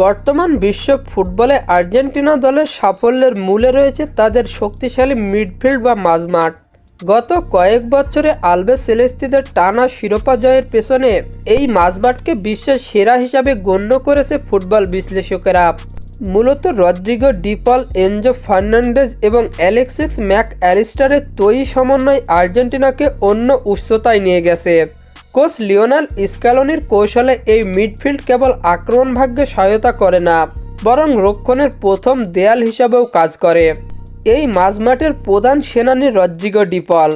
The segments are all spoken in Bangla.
বর্তমান বিশ্ব ফুটবলে আর্জেন্টিনা দলের সাফল্যের মূলে রয়েছে তাদের শক্তিশালী মিডফিল্ড বা মাঝমাঠ। গত কয়েক বছরে আলবে সেলেস্তিদের টানা শিরোপা জয়ের পেছনে এই মাঝমাঠকে বিশ্বের সেরা হিসাবে গণ্য করেছে ফুটবল বিশ্লেষকেরা। মূলত রদ্রিগো ডিপল, এনজো ফার্নান্ডেজ এবং অ্যালেক্সিক্স ম্যাক অ্যালিস্টারের তৈরি সমন্বয় আর্জেন্টিনাকে অন্য উচ্চতায় নিয়ে গেছে। কোচ লিওনাল স্ক্যালোনির কৌশলে এই মিডফিল্ড কেবল আক্রমণ ভাগ্যে সহায়তা করে না, বরং রক্ষণের প্রথম দেয়াল হিসাবেও কাজ করে। এই মাঝমাঠের প্রধান সেনানি রদ্রিগো ডিপল,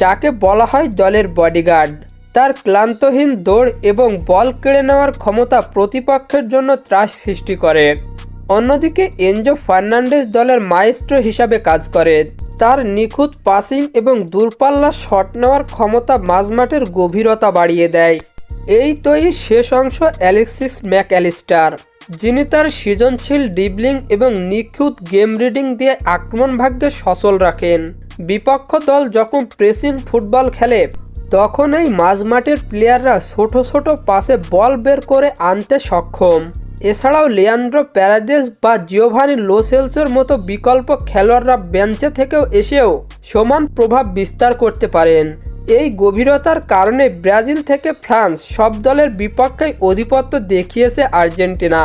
যাকে বলা হয় দলের বডিগার্ড। তার ক্লান্তহীন দৌড় এবং বল কেড়ে নেওয়ার ক্ষমতা প্রতিপক্ষের জন্য ত্রাস সৃষ্টি করে। অন্যদিকে এনজো ফার্নান্ডেজ দলের মাইস্ট্রো হিসাবে কাজ করে। তার নিখুঁত পাসিং এবং দূরপাল্লা শট নেওয়ার ক্ষমতা মাঝমাঠের গভীরতা বাড়িয়ে দেয়। এই তৈরি শেষ অংশ অ্যালেক্সিস ম্যাকঅ্যালিস্টার, যিনি তার সৃজনশীল ডিবলিং এবং নিখুঁত গেম রিডিং দিয়ে আক্রমণ ভাগ্যে সচল রাখেন। বিপক্ষ দল যখন প্রেসিং ফুটবল খেলে তখন এই মাঝমাঠের প্লেয়াররা ছোট ছোট পাসে বল বের করে আনতে সক্ষম। এছাড়াও লিয়ান্ড্রো প্যারাদেস বা জিওভানি লোসেলসের মতো বিকল্প খেলোয়াড়রা বেঞ্চে থেকেও এসেও সমান প্রভাব বিস্তার করতে পারেন। এই গভীরতার কারণে ব্রাজিল থেকে ফ্রান্স সব দলের বিপক্ষে আধিপত্য দেখিয়েছে আর্জেন্টিনা।